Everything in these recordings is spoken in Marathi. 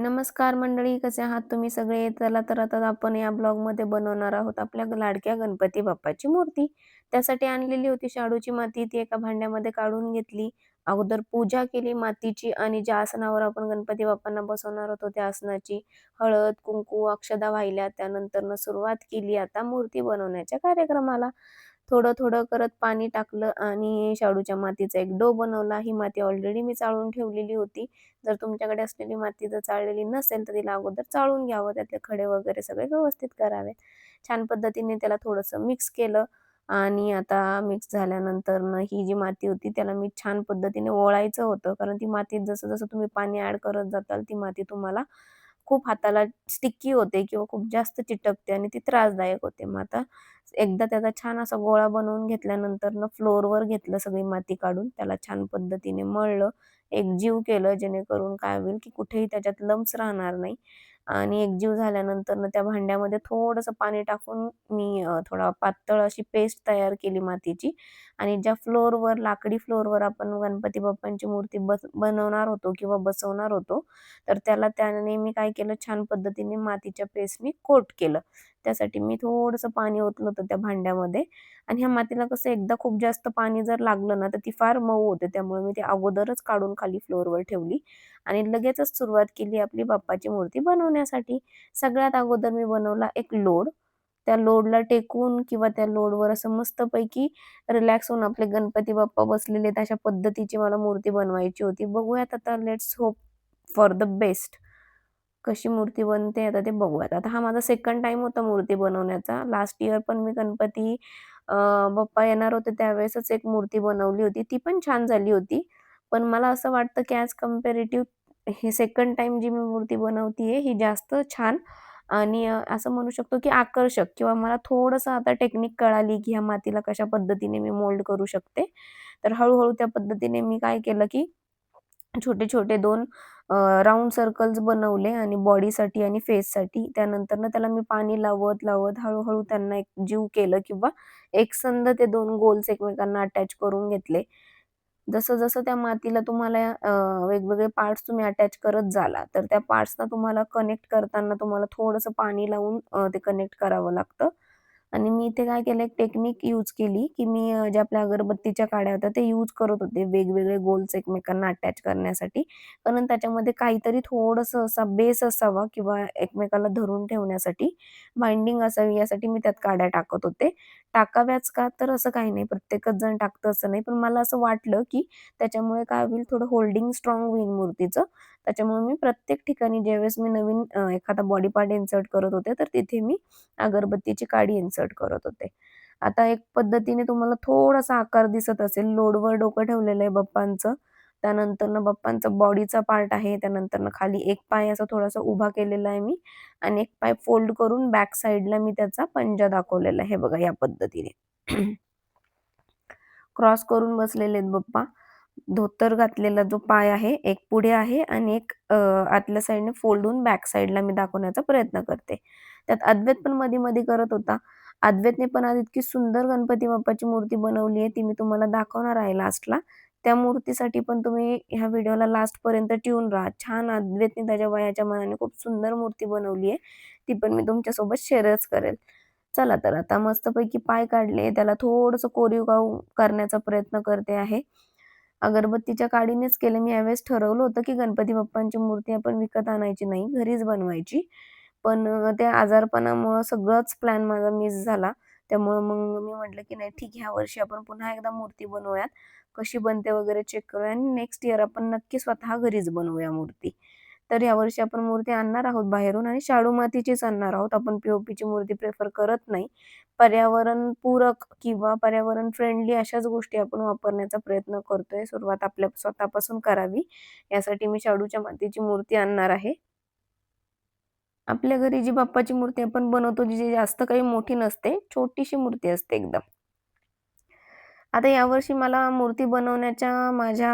नमस्कार मंडळी कसे आहात तुम्ही सगळे? चला तर आता आपण या ब्लॉगमध्ये बनवणार आहोत आपल्या लाडक्या गणपती बाप्पाची मूर्ती. त्यासाठी आणलेली होती शाडूची माती ती एका भांड्यामध्ये काढून घेतली. अगोदर पूजा केली मातीची आणि ज्या आसनावर आपण गणपती बाप्पांना बसवणार होतो त्या आसनाची हळद कुंकू अक्षदा वाहिल्या. त्यानंतर सुरुवात केली आता मूर्ती बनवण्याच्या कार्यक्रमाला. थोडं थोडं करत पाणी टाकलं आणि शाडूच्या मातीचा एक डो बनवला. ही माती ऑलरेडी मी चाळून ठेवलेली होती. जर तुमच्याकडे असलेली माती जर चाळलेली नसेल तर तिला अगोदर चाळून घ्यावं. त्यातले खडे वगैरे सगळे व्यवस्थित करावे. छान पद्धतीने त्याला थोडंसं मिक्स केलं आणि आता मिक्स झाल्यानंतर ही जी माती होती त्याला मी छान पद्धतीने ओळायचं होतं. कारण ती मातीत जसं जसं तुम्ही पाणी ऍड करत जाताल ती माती तुम्हाला खूप हाताला स्टिक्की होते किंवा खूप जास्त चिटकते आणि ती त्रासदायक होते. मग आता एकदा त्याचा छान असा गोळा बनवून घेतल्यानंतर न फ्लोअरवर घेतलं सगळी माती काढून. त्याला छान पद्धतीने मळलं. एकजीव केलं जेणेकरून काय होईल की कुठेही त्याच्यात लम्स राहणार नाही. आणि एकजीव झाल्यानंतर ना त्या भांड्यामध्ये थोडंसं पाणी टाकून मी थोडा पातळ अशी पेस्ट तयार केली मातीची. आणि ज्या फ्लोअरवर लाकडी फ्लोअरवर आपण गणपती बाप्पांची मूर्ती बस बनवणार होतो किंवा बसवणार होतो तर त्याला त्याने मी काय केलं? छान पद्धतीने मातीच्या पेस्टनी कोट केलं. त्यासाठी मी थोडंसं पाणी ओतलं होतं त्या भांड्यामध्ये. आणि ह्या मातीला कसं एकदा खूप जास्त पाणी जर लागलं ना तर ती फार मऊ होते. त्यामुळे मी ती अगोदरच काढून खाली फ्लोअरवर ठेवली. आणि लगेचच सुरुवात केली आपली बाप्पाची मूर्ती बनवण्यासाठी. सगळ्यात अगोदर मी बनवला एक लोड. त्या लोडला टेकून किंवा त्या लोडवर असं मस्तपैकी रिलॅक्स होऊन आपले गणपती बाप्पा बसलेले अशा पद्धतीची मला मूर्ती बनवायची होती. बघूयात आता let's hope for the best कशी मूर्ती बनते आता ते बघूयात. आता हा माझा सेकंड टाइम होता मूर्ती बनवण्याचा. लास्ट इयर पण मी गणपती बाप्पा येणार होते त्यावेळेसच एक मूर्ती बनवली होती. ती पण छान झाली होती. पण मला असं वाटतं की ॲज कम्पेरेटिव्ह हे सेकंड टाइम जी मी मूर्ती बनवतीये ही जास्त छान आणि असं म्हणू शकतो की आकर्षक किंवा मला थोडंसं आता टेक्निक कळाली की ह्या मातीला कशा पद्धतीने मी मोल्ड करू शकते. तर हळूहळू त्या पद्धतीने मी काय केलं की छोटे छोटे दोन राऊंड सर्कल्स बनवले आणि बॉडीसाठी आणि फेससाठी त्यानंतर ना त्याला मी पाणी लावत लावत हळूहळू त्यांना एक जीव केलं किंवा एकसंध ते दोन गोल्स एकमेकांना अटॅच करून घेतले. जसं जसं त्या मातीला तुम्हाला वेगवेगळे पार्ट्स तुम्ही अटॅच करत झाला तर त्या पार्ट्सना तुम्हाला कनेक्ट करताना तुम्हाला थोडंसं पाणी लावून ते कनेक्ट करावं लागतं. आणि मी इथे काय केलं एक टेक्निक यूज केली की मी ज्या आपल्या अगरबत्तीच्या काड्या होत्या ते यूज करत होते वेगवेगळे गोल्स एकमेकांना अटॅच करण्यासाठी. कारण त्याच्यामध्ये काहीतरी थोडंसं असा बेस असावा किंवा एकमेकाला धरून ठेवण्यासाठी बाइंडिंग असावी यासाठी मी त्यात काड्या टाकत होते. टाकाव्याच का? तर असं काही नाही. प्रत्येकच जण टाकतं असं नाही. पण मला असं वाटलं की त्याच्यामुळे काय होईल थोडं होल्डिंग स्ट्रॉंग होईल मूर्तीचं. त्याच्यामुळे मी प्रत्येक ठिकाणी ज्यावेळेस मी नवीन एखादा बॉडी पार्ट इन्सर्ट करत होते तर तिथे मी अगरबत्तीची काडी इन्सर्ट करत होते. आता एक पद्धतीने तुम्हाला थोडासा आकार दिसत असेल लोडवर डोकं ठेवलेलं आहे बाप्पांचं. त्यानंतर बाप्पांचा बॉडीचा पार्ट आहे त्यानंतर खाली एक पाय असा थोडासा उभा केलेला आहे मी आणि एक पाय फोल्ड करून बॅक साईडला मी त्याचा पंजा दाखवलेला आहे बघा या पद्धतीने. क्रॉस करून बसलेले आहेत बाप्पा. धोतर घातलेला जो पाय आहे एक पुढे आहे आणि एक आतल्या साईडने फोल्ड होऊन बॅक साईडला मी दाखवण्याचा प्रयत्न करते. त्यात अद्वैत पण मध्ये मध्ये करत होता. अद्वैतने पण आज इतकी सुंदर गणपती बाप्पाची मूर्ती बनवली आहे ती मी तुम्हाला दाखवणार आहे लास्टला त्या मूर्तीसाठी पण तुम्ही ह्या व्हिडिओला लास्ट पर्यंत ट्यून राहा. छान अद्वैतने त्याच्या वयाच्या मनाने खूप सुंदर मूर्ती बनवली आहे. ती पण मी तुमच्यासोबत शेअरच करेल. चला तर आता मस्तपैकी पाय काढले. त्याला थोडस कोरीव करण्याचा प्रयत्न करते आहे. अगरबत्तीच्या काडीनेच केलं. मी यावेळेस ठरवलं होतं की गणपती बाप्पांची मूर्ती आपण विकत आणायची नाही घरीच बनवायची. पण त्या आजारपणामुळं सगळंच प्लॅन माझा मिस झाला. त्यामुळं मग मी म्हटलं की नाही ठीक ह्या वर्षी आपण पुन्हा एकदा मूर्ती बनवूयात. कशी बनते वगैरे चेक करूया. आणि नेक्स्ट इयर आपण नक्की स्वतः घरीच बनवूया मूर्ती. तर यावर्षी आपण मूर्ती आणणार आहोत बाहेरून आणि शाडू मातीचीच आणणार आहोत. आपण पीओपीची मूर्ती प्रेफर करत नाही. पर्यावरण पूरक किंवा पर्यावरण फ्रेंडली अशाच गोष्टी आपण वापरण्याचा प्रयत्न करतोय. सुरुवात आपल्या स्वतःपासून करावी. यासाठी मी शाडूच्या मातीची मूर्ती आणणार आहे. आपल्या घरी जी बाप्पाची मूर्ती आपण बनवतो जी जास्त काही मोठी नसते छोटीशी मूर्ती असते एकदम. आता यावर्षी मला मूर्ती बनवण्याच्या माझ्या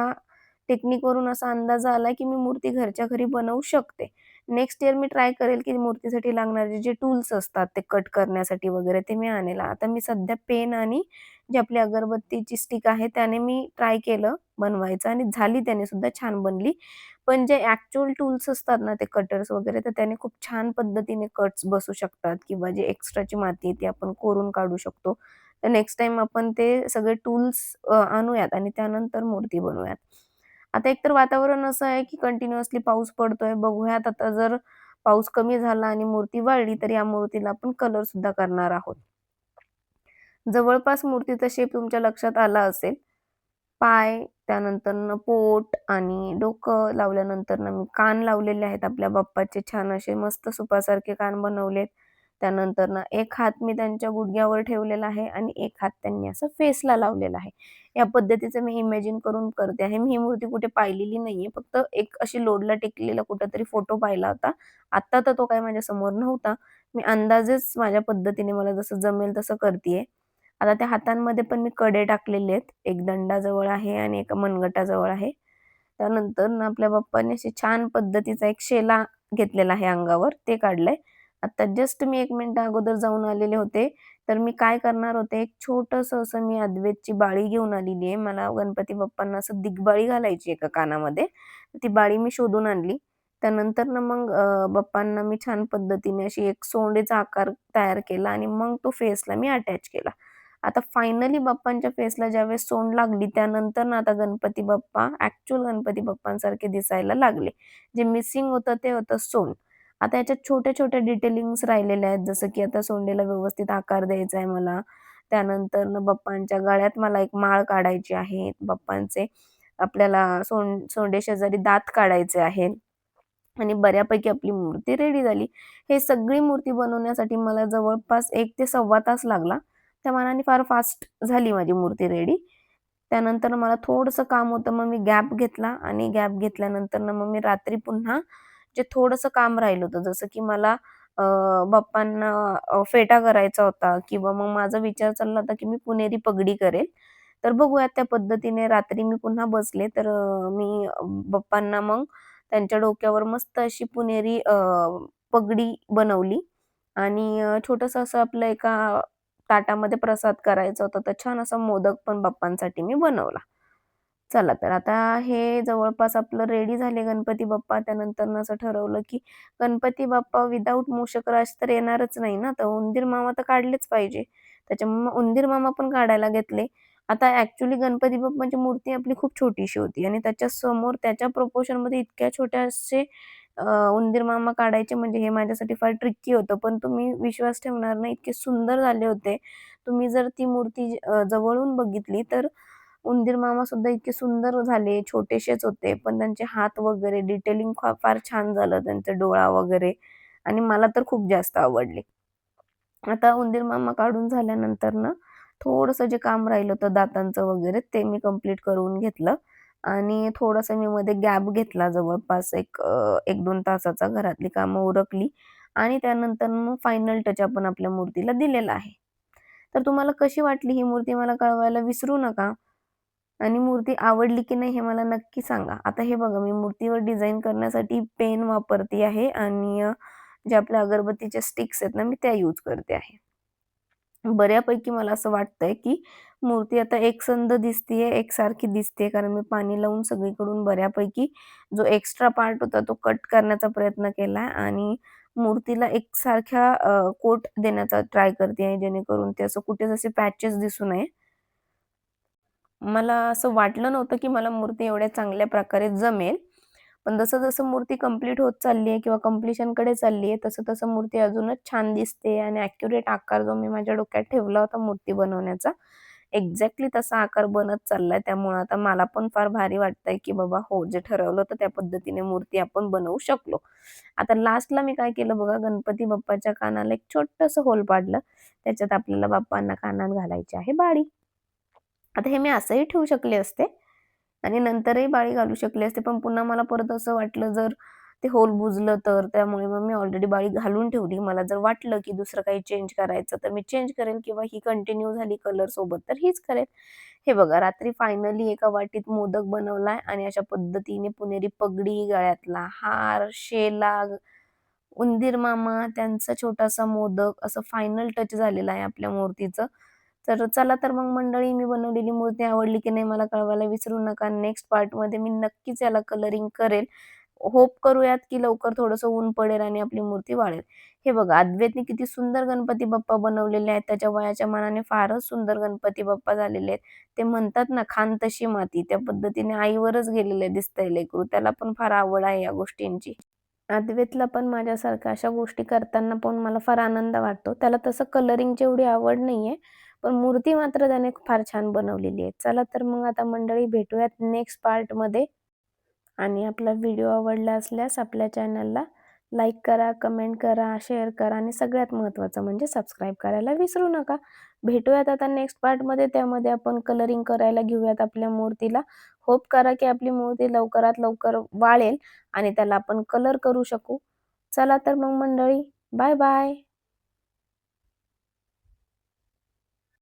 टेक्निकवरून असा अंदाज आला की मी मूर्ती घरच्या घरी बनवू शकते. नेक्स्ट इयर मी ट्राय करेल की मूर्तीसाठी लागणारे जे टूल्स असतात ते कट करण्यासाठी वगैरे ते मी आणेल. आता मी सध्या पेन आणि जी आपली अगरबत्तीची स्टिक आहे त्याने मी ट्राय केलं बनवायचं आणि झाली त्याने सुद्धा छान बनली. पण जे ऍक्च्युअल टूल्स असतात ना ते कटर्स वगैरे तर त्याने खूप छान पद्धतीने कट्स बसू शकतात किंवा जे एक्स्ट्राची माती आहे ती आपण कोरून काढू शकतो. तर नेक्स्ट टाइम आपण ते सगळे टूल्स आणूयात आणि त्यानंतर मूर्ती बनवूयात. आता एकतर वातावरण असं आहे की कंटिन्युअसली पाऊस पडतोय. बघूयात आता जर पाऊस कमी झाला आणि मूर्ती वाढली तर या मूर्तीला आपण कलर सुद्धा करणार आहोत. जवळपास मूर्तीचा शेप तुमच्या लक्षात आला असेल. पाय त्यानंतर पोट आणि डोकं लावल्यानंतर मी कान लावलेले आहेत. आपल्या बाप्पाचे छान असे मस्त सुपासारखे कान बनवलेत. त्यानंतर ना एक हात मी त्यांच्या गुडघ्यावर ठेवलेला आहे आणि एक हात त्यांनी असं फेसला लावलेला आहे. या पद्धतीचं मी इमॅजिन करून करते आहे. मी ही मूर्ती कुठे पाहिलेली नाहीये. फक्त एक अशी लोडला टेकलेला कुठेतरी फोटो पाहिला होता. आत्ता तर तो काही माझ्यासमोर नव्हता. मी अंदाजेच माझ्या पद्धतीने मला जसं जमेल तसं करतेय. आता त्या हातांमध्ये पण मी कडे टाकलेले आहेत. एक दंडाजवळ आहे आणि एका मनगटाजवळ आहे. त्यानंतर ना आपल्या बाप्पाने अशी छान पद्धतीचा एक शेला घेतलेला आहे अंगावर. ते काढलंय. आता जस्ट मी एक मिनिट अगोदर जाऊन आलेले होते. तर मी काय करणार होते एक छोटस असं मी अद्वेतची बाळी घेऊन आलेली आहे. मला गणपती बाप्पांना असं दिग्बाळी घालायची एका कानामध्ये. ती बाळी मी शोधून आणली. त्यानंतर ना मग बाप्पांना मी छान पद्धतीने अशी एक सोंडेचा आकार तयार केला आणि मग तो फेसला मी अटॅच केला. आता फायनली बाप्पांच्या फेसला ज्यावेळेस सोंड लागली त्यानंतर ना आता गणपती बाप्पा ऍक्च्युअल गणपती बाप्पांसारखे दिसायला लागले. जे मिसिंग होतं ते होतं सोंड. आता याच्यात छोटे छोटे डिटेलिंग्स राहिलेल्या आहेत. जसं की आता सोंडेला व्यवस्थित आकार द्यायचा आहे मला. त्यानंतर न बाप्पांच्या गळ्यात मला एक माळ काढायची आहे. बाप्पांचे आपल्याला सोंड सोंडे शेजारी दात काढायचे आहेत. आणि बऱ्यापैकी आपली मूर्ती रेडी झाली. हे सगळी मूर्ती बनवण्यासाठी मला जवळपास एक ते सव्वा तास लागला. त्या मानाने फार फास्ट झाली माझी मूर्ती रेडी त्यानंतर मला थोडंसं काम होतं मग मी गॅप घेतला. आणि गॅप घेतल्यानंतर मग मी रात्री पुन्हा जे थोडंसं काम राहिलं होतं जसं की मला बाप्पांना फेटा करायचा होता किंवा मग माझा विचार चालला होता की मी पुणेरी पगडी करेल. तर बघूयात त्या पद्धतीने रात्री मी पुन्हा बसले तर मी बाप्पांना मग त्यांच्या डोक्यावर मस्त अशी पुणेरी पगडी बनवली आणि छोटस असं आपलं एका ताटामध्ये प्रसाद करायचा होता तर छान असा मोदक पण बाप्पांसाठी मी बनवला. चला तर आता हे जवळपास आपलं रेडी झाले गणपती बाप्पा. त्यानंतर असं ठरवलं की गणपती बाप्पा विदाऊट मूषकराज तर येणारच नाही ना. तर उंदीर मामा तर काढलेच पाहिजे. त्याच्यामुळे उंदीर मामा पण काढायला घेतले. आता ऍक्च्युली गणपती बाप्पाची मूर्ती आपली खूप छोटीशी होती आणि त्याच्यासमोर त्याच्या प्रपोर्शनमध्ये इतक्या छोट्याशे उंदीर मामा काढायचे म्हणजे हे माझ्यासाठी फार ट्रिक्की होतं. पण तुम्ही विश्वास ठेवणार नाही इतके सुंदर झाले होते. तुम्ही जर ती मूर्ती जवळून बघितली तर उंदीर मामा सुद्धा इतके सुंदर झाले छोटेसेच होते पण त्यांचे हात वगैरे डिटेलिंग फार छान झालं त्यांचा डोळा वगैरे आणि मला तर खूप जास्त आवडले. आता उंदीर मामा काढून झाल्यानंतर ना थोडस जे काम राहिलं होतं दातांचं वगैरे ते मी कंप्लीट करून घेतलं आणि थोडंसं मी मध्ये गॅप घेतला जवळपास एक एक दोन तासाचा घरातली कामं उरकली आणि त्यानंतर मग फायनल टच आपण आपल्या मूर्तीला दिलेला आहे. तर तुम्हाला कशी वाटली ही मूर्ती मला कळवायला विसरू नका. आणि मूर्ती आवडली की नाही हे मला नक्की सांगा. आता हे बघा मी मूर्तीवर डिझाईन करण्यासाठी पेन वापरते आहे आणि जे आपल्या अगरबत्तीच्या स्टिक्स आहेत ना मी त्या यूज करते आहे. बऱ्यापैकी मला असं वाटतंय की मूर्ती आता एकसंध दिसतीये एकसारखी दिसते कारण मी पाणी लावून सगळीकडून बऱ्यापैकी जो एक्स्ट्रा पार्ट होता तो कट करण्याचा प्रयत्न केला आणि मूर्तीला एकसारख्या कोट देण्याचा ट्राय करते आहे जेणेकरून ते असं कुठे जसे पॅचेस दिसू नये. मला असं वाटलं नव्हतं की मला मूर्ती एवढ्या चांगल्या प्रकारे जमेल. पण जसं जसं मूर्ती कंप्लीट होत चालली आहे किंवा कम्प्लिशनकडे चालली आहे तसं तसं मूर्ती अजूनच छान दिसते आणि ॲक्युरेट आकार जो मी माझ्या डोक्यात ठेवला होता मूर्ती बनवण्याचा एक्झॅक्टली तसा आकार बनत चाललाय. त्यामुळं आता मला पण फार भारी वाटतंय की बाबा हो जे ठरवलं तर त्या पद्धतीने मूर्ती आपण बनवू शकलो. आता लास्टला मी काय केलं बघा गणपती बाप्पाच्या कानाला एक छोटस होल पाडलं. त्याच्यात आपल्याला बाप्पांना कानात घालायची आहे बाळी. आता हे मी असंही ठेवू शकले असते आणि नंतरही बाळी घालू शकले असते पण पुन्हा मला परत असं वाटलं जर ते होल बुजलं तर त्यामुळे मग मी ऑलरेडी बाळी घालून ठेवली. मला जर वाटलं की दुसरं काही चेंज करायचं तर मी चेंज करेल किंवा ही कंटिन्यू झाली कलर सोबत तर हीच करेल हे बघा रात्री फायनली एका वाटीत मोदक बनवलाय आणि अशा पद्धतीने पुणेरी पगडी गळ्यातला हार शेला उंदीर मामा त्यांचा छोटासा मोदक असं फायनल टच झालेला आहे आपल्या मूर्तीचं. तर चला तर मग मंडळी मी बनवलेली मूर्ती आवडली की नाही मला कळवायला विसरू नका. नेक्स्ट पार्टमध्ये मी नक्कीच याला कलरिंग करेल. होप करूयात की लवकर थोडंसं ऊन पडेल आणि आपली मूर्ती वाळेल हे बघा अद्वैतने किती सुंदर गणपती बाप्पा बनवलेले आहेत. त्याच्या वयाच्या मानाने फारच सुंदर गणपती बाप्पा झालेले आहेत. ते म्हणतात ना खान तशी माती. त्या पद्धतीने आईवरच गेलेले दिसतंय लेकरू. त्याला पण फार आवड आहे या गोष्टींची. अद्वैतला पण माझ्यासारख्या अशा गोष्टी करताना पण मला फार आनंद वाटतो. त्याला तसं कलरिंगची एवढी आवड नाहीये. पण मूर्ती मात्र त्याने फार छान बनवलेली आहे. चला तर मग आता मंडळी भेटूयात नेक्स्ट पार्टमध्ये आणि आपला व्हिडिओ आवडला असल्यास आपल्या चॅनलला लाईक करा कमेंट करा शेअर करा आणि सगळ्यात महत्त्वाचं म्हणजे सबस्क्राईब करायला विसरू नका. भेटूयात आता नेक्स्ट पार्टमध्ये त्यामध्ये आपण कलरिंग करायला घेऊयात आपल्या मूर्तीला. होप करा की आपली मूर्ती लवकरात लवकर वाळेल आणि त्याला आपण कलर करू शकू. चला तर मग मंडळी बाय बाय